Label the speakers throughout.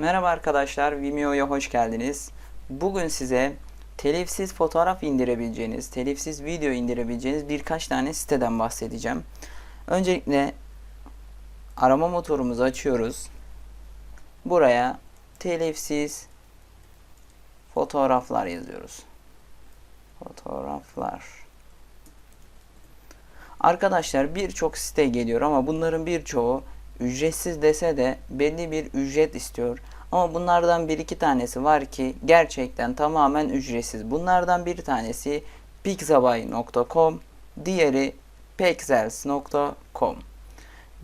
Speaker 1: Merhaba arkadaşlar, Vimeo'ya hoş geldiniz. Bugün size telifsiz fotoğraf indirebileceğiniz, telifsiz video indirebileceğiniz birkaç tane siteden bahsedeceğim. Öncelikle arama motorumuzu açıyoruz. Buraya telifsiz fotoğraflar yazıyoruz. Fotoğraflar. Arkadaşlar birçok site geliyor ama bunların birçoğu ücretsiz dese de belli bir ücret istiyor. Ama bunlardan bir iki tanesi var ki gerçekten tamamen ücretsiz. Bunlardan bir tanesi pixabay.com, diğeri pexels.com.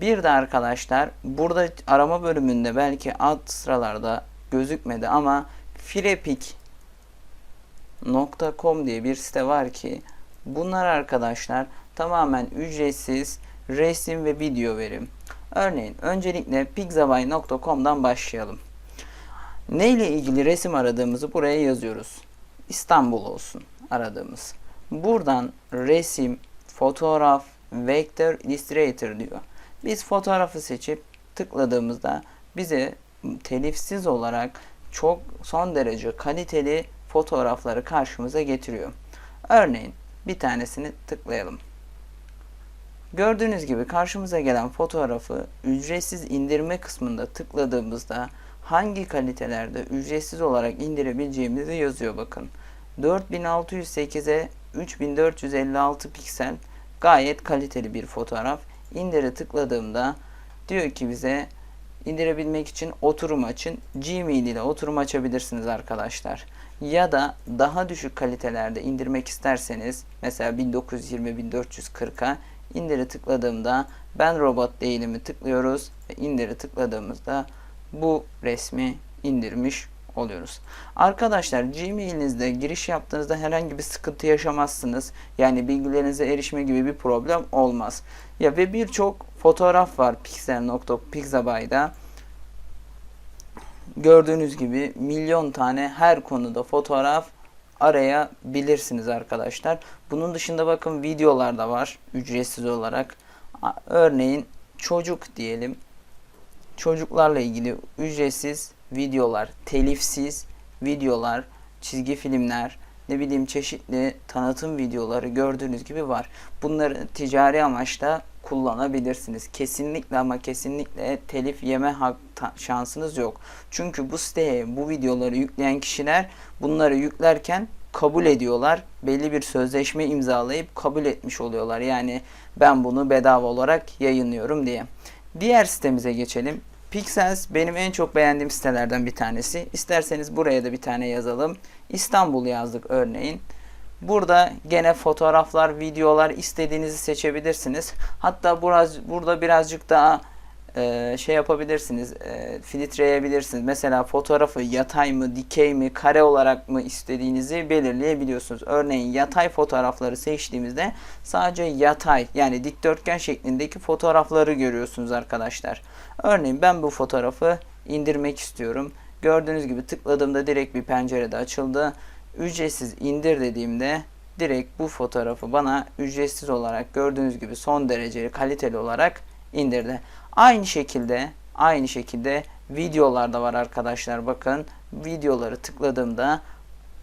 Speaker 1: Bir de arkadaşlar burada arama bölümünde belki alt sıralarda gözükmedi ama firepik.com diye bir site var ki bunlar arkadaşlar tamamen ücretsiz resim ve video verim. Örneğin öncelikle pixabay.com'dan başlayalım. Ne ile ilgili resim aradığımızı buraya yazıyoruz. İstanbul olsun aradığımız. Buradan resim, fotoğraf, vektör, illustrator diyor. Biz fotoğrafı seçip tıkladığımızda bize telifsiz olarak çok son derece kaliteli fotoğrafları karşımıza getiriyor. Örneğin bir tanesini tıklayalım. Gördüğünüz gibi karşımıza gelen fotoğrafı ücretsiz indirme kısmında tıkladığımızda hangi kalitelerde ücretsiz olarak indirebileceğimizi yazıyor bakın. 4608'e 3456 piksel gayet kaliteli bir fotoğraf. İndire tıkladığımda diyor ki bize indirebilmek için oturum açın. Gmail ile oturum açabilirsiniz arkadaşlar. Ya da daha düşük kalitelerde indirmek isterseniz mesela 1920-1440'a indire tıkladığımda ben robot değilimi tıklıyoruz ve indire tıkladığımızda bu resmi indirmiş oluyoruz. Arkadaşlar Gmail'inizde giriş yaptığınızda herhangi bir sıkıntı yaşamazsınız. Yani bilgilerinize erişme gibi bir problem olmaz. Ya ve birçok fotoğraf var pixel.pixabyte'da. Gördüğünüz gibi milyon tane her konuda fotoğraf arayabilirsiniz arkadaşlar. Bunun dışında bakın videolar da var ücretsiz olarak. Örneğin çocuk diyelim. Çocuklarla ilgili ücretsiz videolar, telifsiz videolar, çizgi filmler, ne bileyim çeşitli tanıtım videoları gördüğünüz gibi var. Bunları ticari amaçla kullanabilirsiniz. Kesinlikle ama kesinlikle telif yeme hak şansınız yok. Çünkü bu siteye bu videoları yükleyen kişiler bunları yüklerken kabul ediyorlar. Belli bir sözleşme imzalayıp kabul etmiş oluyorlar. Yani ben bunu bedava olarak yayınlıyorum diye. Diğer sitemize geçelim. Pixels benim en çok beğendiğim sitelerden bir tanesi. İsterseniz buraya da bir tane yazalım. İstanbul yazdık örneğin. Burada gene fotoğraflar, videolar istediğinizi seçebilirsiniz. Hatta biraz, burada birazcık daha e, şey yapabilirsiniz, e, filtreyebilirsiniz. Mesela fotoğrafı yatay mı, dikey mi, kare olarak mı istediğinizi belirleyebiliyorsunuz. Örneğin yatay fotoğrafları seçtiğimizde sadece yatay yani dikdörtgen şeklindeki fotoğrafları görüyorsunuz arkadaşlar. Örneğin ben bu fotoğrafı indirmek istiyorum. Gördüğünüz gibi tıkladığımda direkt bir pencerede açıldı. Ücretsiz indir dediğimde direkt bu fotoğrafı bana ücretsiz olarak gördüğünüz gibi son derece kaliteli olarak indirdi. Aynı şekilde aynı şekilde videolarda var arkadaşlar bakın videoları tıkladığımda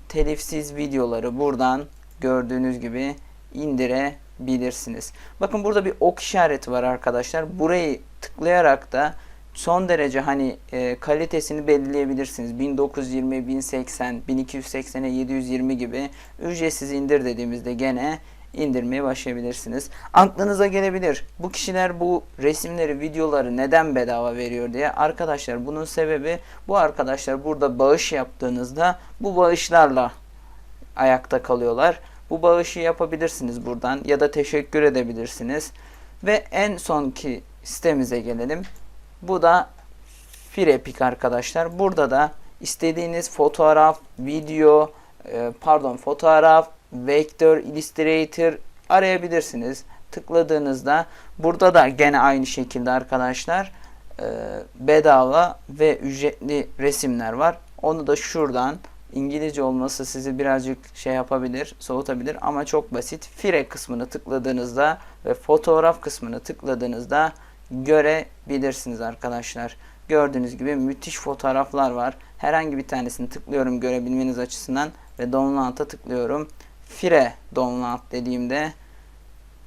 Speaker 1: telifsiz videoları buradan gördüğünüz gibi indirebilirsiniz. Bakın burada bir ok işareti var arkadaşlar. Burayı tıklayarak da son derece hani e, kalitesini belirleyebilirsiniz. 1920, 1080, 1280'e 720 gibi ücretsiz indir dediğimizde gene indirmeye başlayabilirsiniz. Aklınıza gelebilir. Bu kişiler bu resimleri, videoları neden bedava veriyor diye. Arkadaşlar bunun sebebi bu arkadaşlar burada bağış yaptığınızda bu bağışlarla ayakta kalıyorlar. Bu bağışı yapabilirsiniz buradan ya da teşekkür edebilirsiniz. Ve en sonki sitemize gelelim. Bu da Firepik arkadaşlar. Burada da istediğiniz fotoğraf, video, e, pardon fotoğraf, vektör, illustrator arayabilirsiniz. Tıkladığınızda burada da gene aynı şekilde arkadaşlar e, bedava ve ücretli resimler var. Onu da şuradan İngilizce olması sizi birazcık şey yapabilir, soğutabilir ama çok basit. Fire kısmını tıkladığınızda ve fotoğraf kısmını tıkladığınızda görebilirsiniz arkadaşlar. Gördüğünüz gibi müthiş fotoğraflar var. Herhangi bir tanesini tıklıyorum görebilmeniz açısından ve download'a tıklıyorum. Fire download dediğimde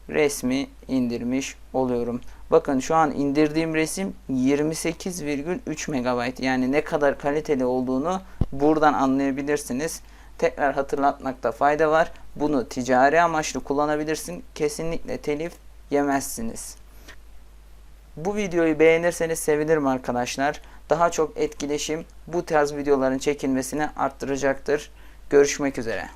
Speaker 1: resmi indirmiş oluyorum. Bakın şu an indirdiğim resim 28,3 MB. Yani ne kadar kaliteli olduğunu buradan anlayabilirsiniz. Tekrar hatırlatmakta fayda var. Bunu ticari amaçlı kullanabilirsin. Kesinlikle telif yemezsiniz. Bu videoyu beğenirseniz sevinirim arkadaşlar. Daha çok etkileşim bu tarz videoların çekilmesini arttıracaktır. Görüşmek üzere.